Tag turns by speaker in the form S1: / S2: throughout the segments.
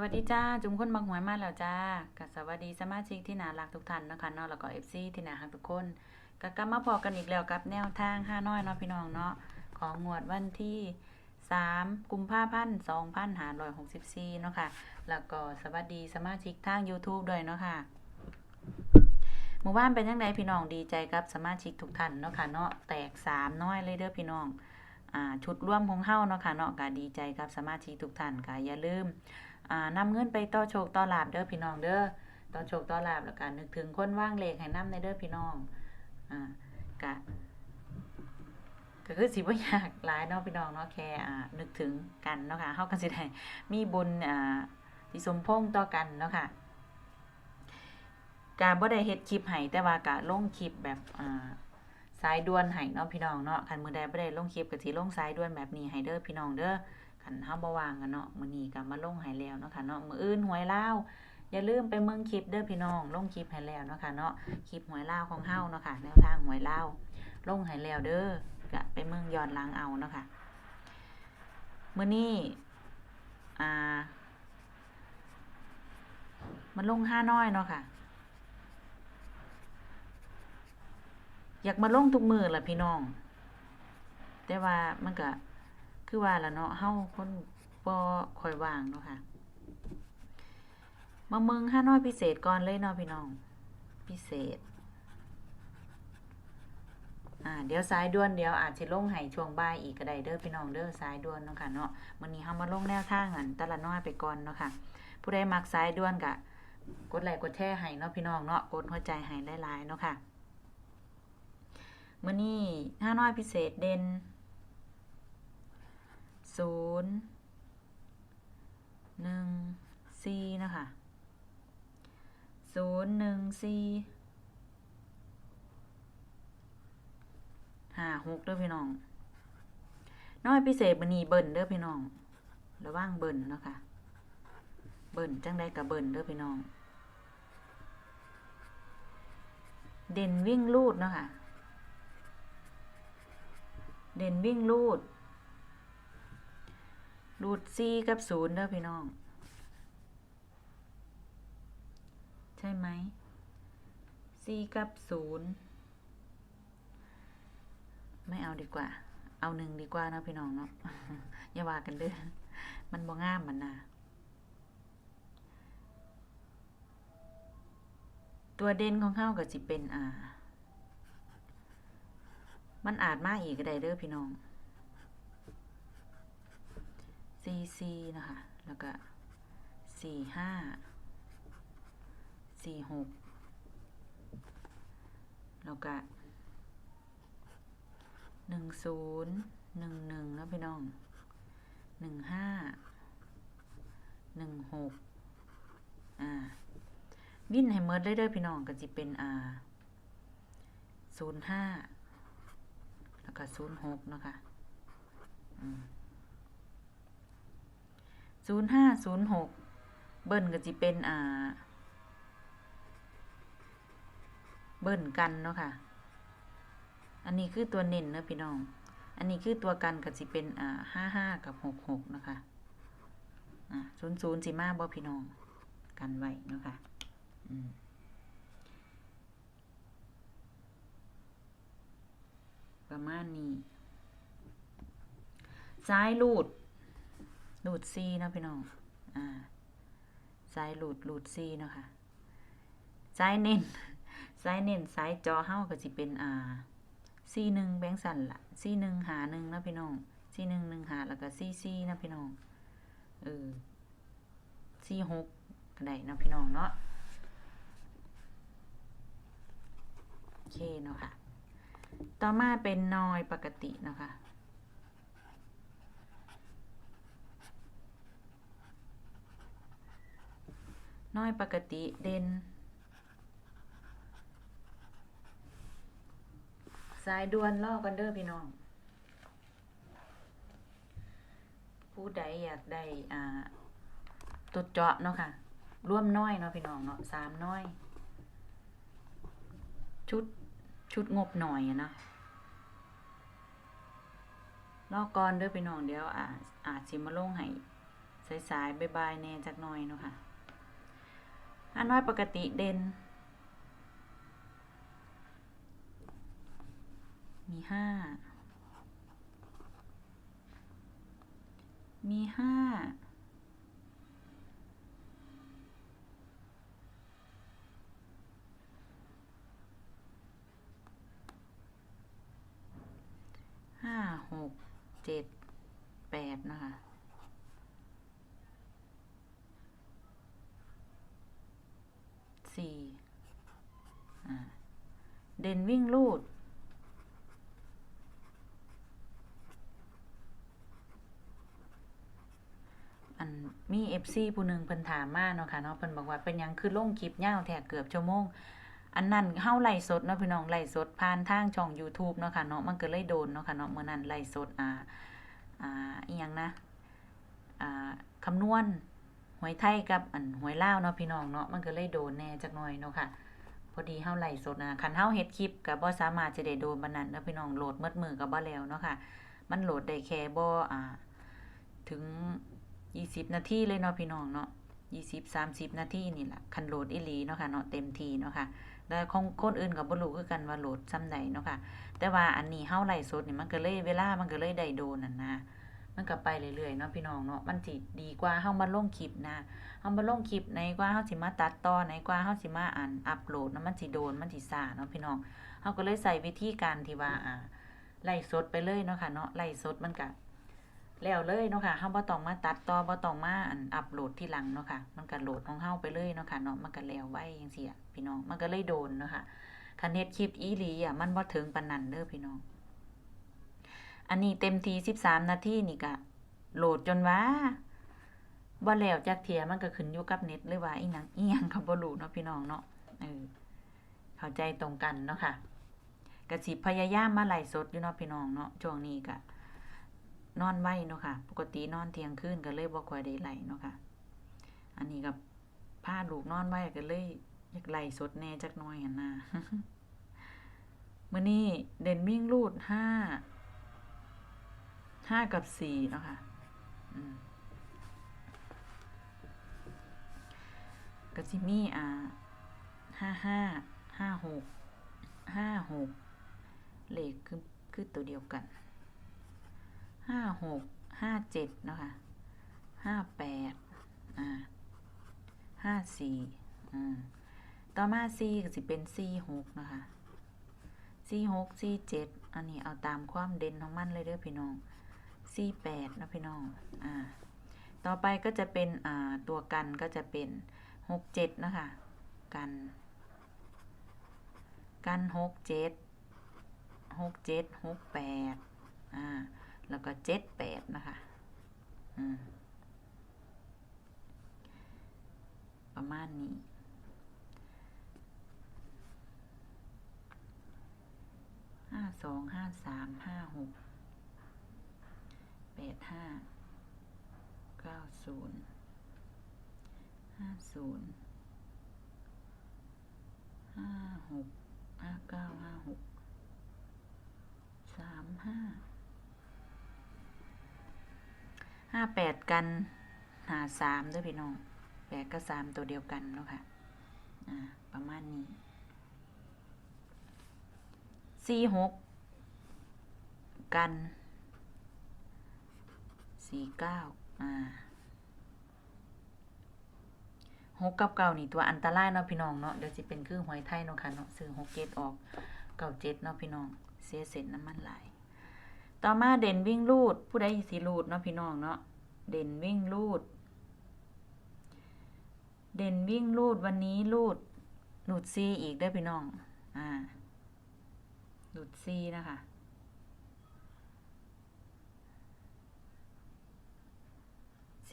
S1: วัสดีจ้า จุมคนบังหวยมาแล้วจ้ากับสวัสดีสมาชิกที่น่ารักทุกท่านนะคะเนาะแล้วก็เอฟซีที่น่ารักทุกคนก็กลับมาพอกันอีกแล้วกับแนวทางห้าน้อยเนาะพี่น้องเนาะของงวดวันที่สามกุมภาพันธ์สองพันห้าร้อยหกสิบสี่เนาะค่ะ แล้วก็สวัสดีสมาชิกทาง YouTube ด้วยเนาะค่ะหมู่บ้านเป็นยังไงพี่น้องดีใจกับสมาชิกทุกท่านเนาะค่ะเนาะแตกสามน้อยเลยเด้อพี่น้องอ่าชุดร่วมของเฮาเนาะค่ะเนาะก็ดีใจกับสมาชิกทุกท่านก็อย่าลืม นำเงินไปต่อโชคต่อลาบเด้อพี่น้องเด้อต่อโชคต่อลาบแล้วก็นึกถึงคนว่างเลขให้นำในเด้อพี่น้องอ่ากะก็คือสิบ่ยากหลายเนาะพี่น้องเนาะแค่นึกถึงกันเนาะค่ะเฮาก็สิได้มีบุญอ่าสิสมพงต่อกันเนาะค่ะการบ่ได้เฮ็ดคลิปให้แต่ว่ากะลงคลิปแบบอ่าสายด่วนให้เนาะพี่น้องเนาะคันมือใดบ่ได้ลงคลิปก็สิลงสายด่วนแบบนี้ให้เด้อพี่น้องเด้อ คันเฮาบ่ว่างกันเนาะมือนี้ก็มาลงให้แล้วเนาะค่ะเนาะมืออื่นหวยลาอย่าลืมไปเมืองคลิปเด้อพี่น้องลงคลิปให้แล้วเนาะค่ะเนาะคลิปหวยลาของเฮาเนาะค่ะแนวทางหวยลาลงให้แล้วเด้อก็ไปเมืองย้อนหลังเอาเนาะค่ะมือนี้อ่า มันลงห้าน้อยเนาะค่ะอยากมาลงทุกมือแหละพี่น้อง แต่ว่ามันก็ คือว่าละเนาะเฮาคนบ่ค่อยว่างเนาะค่ะ มาเมืองห้าน้อยพิเศษก่อนเลยเนาะพี่น้อง พิเศษ อ่า เดี๋ยวสายด่วนเดี๋ยวอาจสิลงให้ช่วงบ่ายอีกก็ได้เด้อพี่น้องเด้อสายด่วนเนาะค่ะเนาะมื้อนี้เฮามาลงแนวทางอันตละน้อยไปก่อนเนาะค่ะ ผู้ใดมักสายด่วนก็กดไลค์กดแชร์ให้เนาะพี่น้องเนาะกดหัวใจให้หลายๆเนาะค่ะมื้อนี้ห้าน้อยพิเศษเด่น ศูนย์หนึ่งสี่นะคะศูนย์หนึ่งสี่ห้าหกเด้อพี่น้อง น้อยพิเศษบันนี้เบิ่นเด้อพี่น้อง ระว่างเบิ่นเนาะค่ะ เบิ่นจังได้กับเบิ่นเด้อพี่น้อง เด่นวิ่งลูดเนาะค่ะ เด่นวิ่งลูด รูดซีกับศูนย์เด้อพี่น้อง ใช่ไหมซีกับศูนย์ไม่เอาดีกว่า เอาหนึ่งดีกว่านะพี่น้องเนาะ อย่าว่ากันเด้อ มันบ่งามมันนะตัวเด่นของเขาก็สิเป็นอ่า มันอาจมากอีกก็ได้เด้อพี่น้อง ซีซีนะคะ แล้วก็สี่ห้าสี่หกแล้วก็หนึ่งศูนย์หนึ่งหนึ่งนะพี่น้องหนึ่งห้าหนึ่งหกอ่า วิ่นให้เมิดได้เด้อพี่น้องก็จะเป็นอ่าศูนย์ห้าแล้วก็ศูนย์หกนะคะ อืม ศูนย์ห้าศูนย์หกเบิ้ลก็จะเป็นอ่า เบิ้ลกันเนาะค่ะ อันนี้คือตัวเน้นเนอะพี่น้อง อันนี้คือตัวกันก็จะเป็นอ่าห้าห้ากับหกหกนะคะอ่าศูนย์ศูนย์สิมาบ่พี่น้อง กันไว้เนาะค่ะอืมประมาณนี้ซ้ายลูด หลูดซีนะพี่น้อง อ่าซ้ายลูดหลูดซีเนาะค่ะซ้ายเน้นซ้ายเน้นซ้ายจอเฮ้าก็สิเป็น อ่าซีหนึ่งแบงสันละซีหนึ่งหาหนึ่งนะพี่น้องซีหนึ่งหนึ่งหาแล้วก็ซีซีนะพี่น้อง เออซีหกก็ได้นะพี่น้องเนาะโอเคเนาะค่ะ ต่อมาเป็นนอยปกตินะคะ น้อยปกติเด่นสายด่วนล่อกันเด้อพี่น้อง ผู้ใดอยากได้อ่าตุดเจาะเนาะค่ะ ร่วมน้อยเนาะพี่น้องเนาะสามน้อย ชุดชุดงบหน่อยเนาะรอก่อนเด้อพี่น้องเดี๋ยวอาจอาจสิมาลงให้สายๆบายๆแน่จักหน่อยเนาะค่ะ อันน้อยปกติเด่น มีห้า มีห้าห้า หก เจ็ด แปดนะคะ สี่ อ่า เด่นวิ่งลูด อันมีเอฟซีผู้หนึ่งเพิ่นถามมาเนาะค่ะเนาะเพิ่นบอกว่าเป็นยังคือลงคลิปยาวแท้เกือบชั่วโมง อันนั้นเฮาไลฟ์สดเนาะพี่น้องไลฟ์สดผ่านทางช่อง YouTube เนาะค่ะเนาะมันก็เลยโดนเนาะค่ะเนาะเมื่อนั้นไลฟ์สดอ่าอ่าอีหยังนะอ่าคำนวณหวยไทยกับอันหวยลาวเนาะพี่น้องเนาะมันก็เลยโดนแน่จักหน่อยเนาะค่ะ พอดีเฮาไหลสดนะคันเฮาเฮ็ดคลิปก็บ่สามารถจะได้โดนบันนั้นเนาะพี่น้องโหลดหมดมือก็บ่แล้วเนาะค่ะ มันโหลดได้แค่บ่อ่า ถึง20นาทีเลยเนาะพี่น้องเนาะ20 30นาทีนี่แหละคันโหลดอีหลีเนาะค่ะเนาะเต็มทีเนาะค่ะแล้วของคนอื่นก็บ่รู้คือกันว่าโหลดซ้ำใดเนาะค่ะ แต่ว่าอันนี้เฮาไหลสดนี่มันก็เลยเวลามันก็เลยได้โดนนั่นนะ มันก็ไปเรื่อยๆเนาะพี่น้องเนาะมันสิดีกว่าเฮามาลงคลิปนะเฮามาลงคลิปไหนกว่าเฮาสิมาตัดต่อไหนกว่าเฮาสิมาอ่านอัปโหลดนะมันสิโดนมันสิซ่าเนาะพี่น้องเฮาก็เลยใส่วิธีการที่ว่าอ่าไลฟ์สดไปเลยเนาะค่ะเนาะไลฟ์สดมันก็แล้วเลยเนาะค่ะเฮาบ่ต้องมาตัดต่อบ่ต้องมาอันอัปโหลดที่หลังเนาะค่ะ มันก็โหลดของเฮาไปเลยเนาะค่ะเนาะมันก็แล้วไว้จังซี่อะพี่น้องมันก็เลยโดนเนาะค่ะคันเฮ็ดคลิปอีหลีอะมันบ่ถึงปานนั้นเด้อพี่น้อง อันนี้เต็มที13นาทีนี่ก็โหลดจนว่าบ่แล้วจักเทียมันก็ขึ้นอยู่กับเน็ตหรือว่าอีหยังอีหยังก็บ่รู้เนาะพี่น้องเนาะเออเข้าใจตรงกันเนาะค่ะก็สิพยายามมาไลฟ์สดอยู่เนาะพี่น้องเนาะช่วงนี้ก็นอนไว้เนาะค่ะ ปกตินอนเที่ยงคืนก็เลยบ่ค่อยได้ไลฟ์เนาะค่ะ อันนี้ก็พาลูกนอนไว้ก็เลยอยากไลฟ์สดแน่จักน่อยหันน่ะมื่อนี้เด่นวิ่งรูดห้า ห้ากับสี่เนาะค่ะก็สิมี่อ่าห้าห้าห้าหกห้าหกเลขคือคือตัวเดียวกันห้าหกห้าเจ็ดนะคะห้าแปดอ่าห้าสี่อืมต่อมาสี่ก็สิเป็นสี่หกนะคะสี่หกสี่เจ็ดอันนี้เอาตามความเด่นของมันเลยเด้อพี่น้อง สี่แปดนะพี่น้อง อ่า ต่อไปก็จะเป็น อ่า ตัวกันก็จะเป็นหกเจ็ดนะคะ กัน กันหกเจ็ดหกเจ็ดหกแปดอ่า แล้วก็เจ็ดแปดนะคะ อืม ประมาณนี้ ห้าสองห้าสามห้าหก ห้าเก้าศูนย์ห้าศูนย์ห้าหกห้าเก้าห้าหกสามห้าห้าแปดกันหาสามด้วยพี่น้องแปดก็สามตัวเดียวกันเนาะค่ะอ่าประมาณนี้สี่หกกัน สี่เก้าอ่าหกกับเก้านี่ตัวอันตรายเนาะพี่น้องเนาะเดี๋ยวสิเป็นคือหวยไทยเนาะค่ะเนาะซื้อหกเจ็ดออกเก้าเจ็ดเนาะพี่น้องเสียเสร็จน้ำมันไหลต่อมาเด่นวิ่งลูด ผู้ใดสิลูดเนาะพี่น้องเนาะเด่นวิ่งลูด เด่นวิ่งลูดวันนี้ลูดลูดซีอีกได้พี่น้อง อ่าหลุดซีนะคะ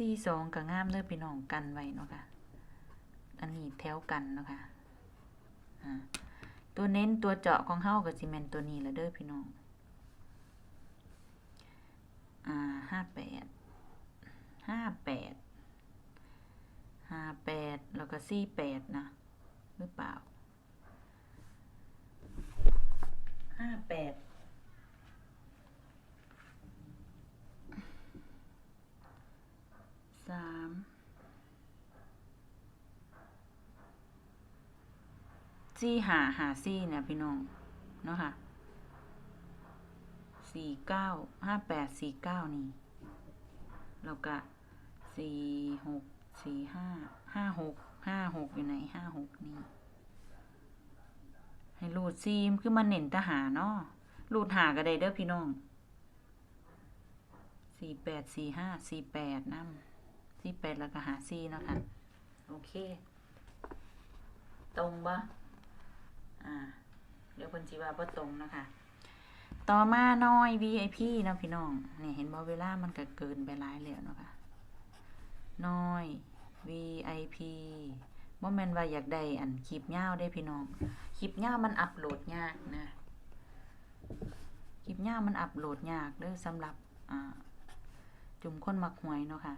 S1: ซีสองกับงามเลือพี่น้องกันไว้เนาะค่ะ อันนี้แถวกันเนาะค่ะอ่าตัวเน้นตัวเจาะของเฮากับซีเมนตัวนี้ละเด้อพี่น้อง อ่าห้าแปดห้าแปดห้าแปดแล้วก็สี่แปดนะหรือเปล่าแปด สาม สี่หาหาสี่เนี่ยพี่น้องเนาะค่ะสี่เก้าห้าแปดสี่เก้านี่แล้วก็สี่หกสี่ห้าห้าหกห้าหกอยู่ไหนห้าหกนี่ให้รูดซีมคือมันเน้นทหารเนาะรูดหาก็ได้เด้อพี่น้องสี่แปดสี่ห้าสี่แปดน้ำสี่แปดแล้วก็หาซีเนาะค่ะ โอเค ตรงปะ อ่าเดี๋ยวคนจีว่าบ่ตรงนะคะต่อมาน้อย VIP นะพี่น้องนี่เห็นบ่เวลามันก็เกินไปหลายแล้วเนาะค่ะน้อย VIP บ่แม่นว่าอยากได้อันคลิปยาวได้พี่น้องคลิปยาวมันอัปโหลดยากนะคลิปยาวมันอัปโหลดยากเด้อสำหรับอ่าจุ่มคนมักหวยเนาะค่ะ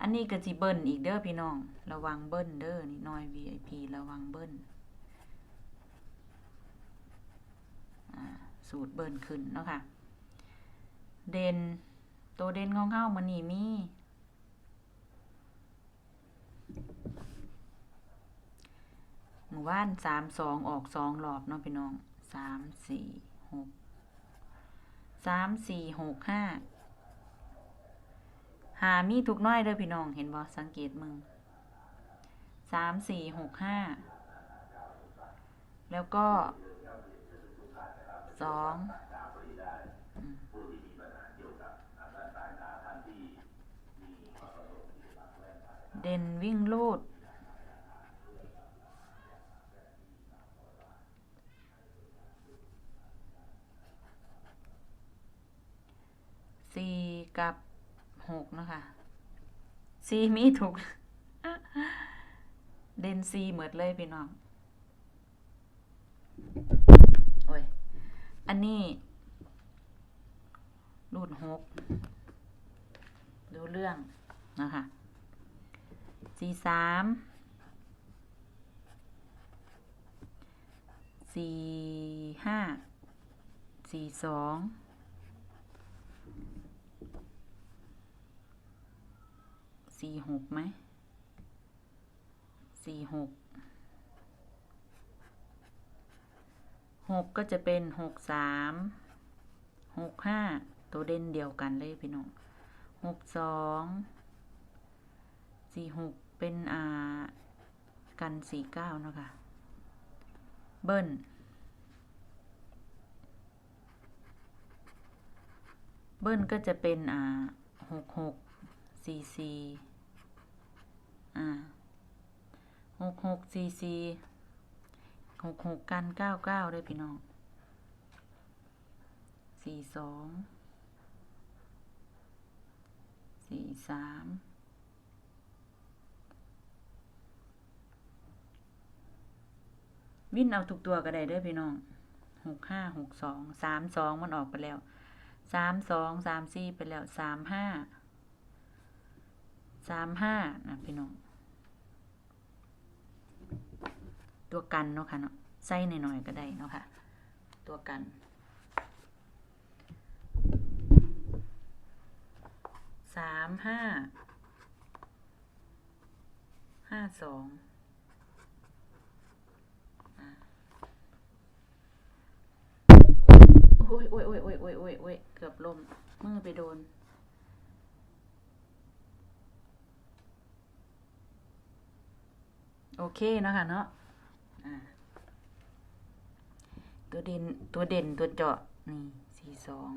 S1: อันนี้ก็สิเบิ้ลอีกเด้อพี่น้อง ระวังเบิ้ลเด้อนี่น้อย VIP ระวังเบิ้ลอ่า สูตรเบิ้ลขึ้นเนาะค่ะ เด่นตัวเด่นของเฮามันนี่มีหมู่บ้านสามสองออกสองรอบเนาะพี่น้องสามสี่หกสามสี่หกห้าหามีทุกน้อยเด้อพี่น้องเห็นบ่สังเกตมึงสามสี่หกห้าแล้วก็ สองเด่นวิ่งลูด สี่กับหกนะคะสี่มีถูก เดนซีเหมือนเลยพี่น้อง โอ้ย อันนี้ รูดหกดูเรื่องนะคะสี่สามสี่ห้าสี่สองสี่หกไหมสี่หก กก็จะเป็นหกสามหกห้าตัวเด่นเดียวกันเลยพี่น้องหกสองสี่หกเป็นอ่ากันสี่เก้าเนาะคะเบิ้ลเบิ้ลก็จะเป็นอ่าหกหกสี่สี่อ่าหกหกสี่สี่ หกหกกันเก้าเก้าด้วยพี่น้องสี่สองสี่สามวิ่นเอาทุกตัวก็ได้ด้วยพี่น้องหกห้าหกสองสามสองมันออกไปแล้วสามสองสามสี่ไปแล้วสามห้าสามห้านะพี่น้อง ตัวกันเนาะค่ะเนาะใส่หน่อยๆก็ได้เนาะค่ะ ตัวกัน สามห้า ห้าสองอะโอ้ยโอ้ยโอ้ยโอ้ยโอ้ยโอ้ยโอ้ยเกือบลมมือไปโดน โอเคเนาะคะเนาะ ตัวเด่นตัวเด่นตัวเจาะนี่สี่สอง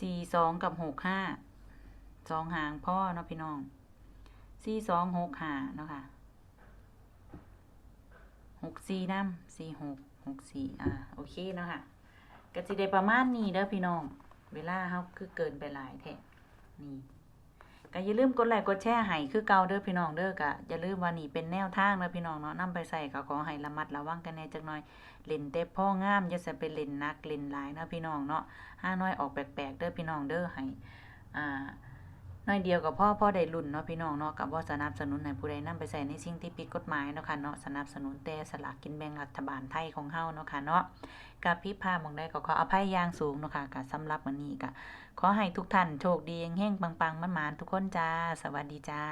S1: สี่สองกับหกห้าสองหางพ่อเนาะพี่น้องสี่สองหกหาเนาะค่ะหกสี่น้ำสี่หกหกสี่อ่าโอเคเนาะค่ะก็สิได้ประมาณนี้เด้อพี่น้อง เวลาเฮาคือเกินไปหลายแท้นี่ ก็อย่าลืมกดไลค์กดแชร์ให้คือเก่าเด้อพี่น้องเด้อก็อย่าลืมว่านี่เป็นแนวทางเด้อพี่น้องเนาะนำไปใส่ก็ขอให้ระมัดระวังกันแน่จักหน่อยเล่นแต่พ่องามอย่าจะไปเล่นนักเล่นหลายเนาะพี่น้องเนาะห้าน้อยออกแปลกๆเด้อพี่น้องเด้อให้อ่า น้อยเดียวกับพ่อพ่อได้รุ่นเนาะพี่น้องเนาะกับว่าสนับสนุนให้ผู้ใดนำไปใส่ในสิ่งที่ผิดกฎหมายเนาะค่ะเนาะสนับสนุนแต่สลากกินแบ่งรัฐบาลไทยของเฮาเนาะค่ะเนาะกับพี่พามองได้ก็ขออภัยอย่างสูงเนาะค่ะกับสำหรับวันนี้ก็ขอให้ทุกท่านโชคดีแห่งๆปังๆมันๆทุกคนจ้า สวัสดีจ้า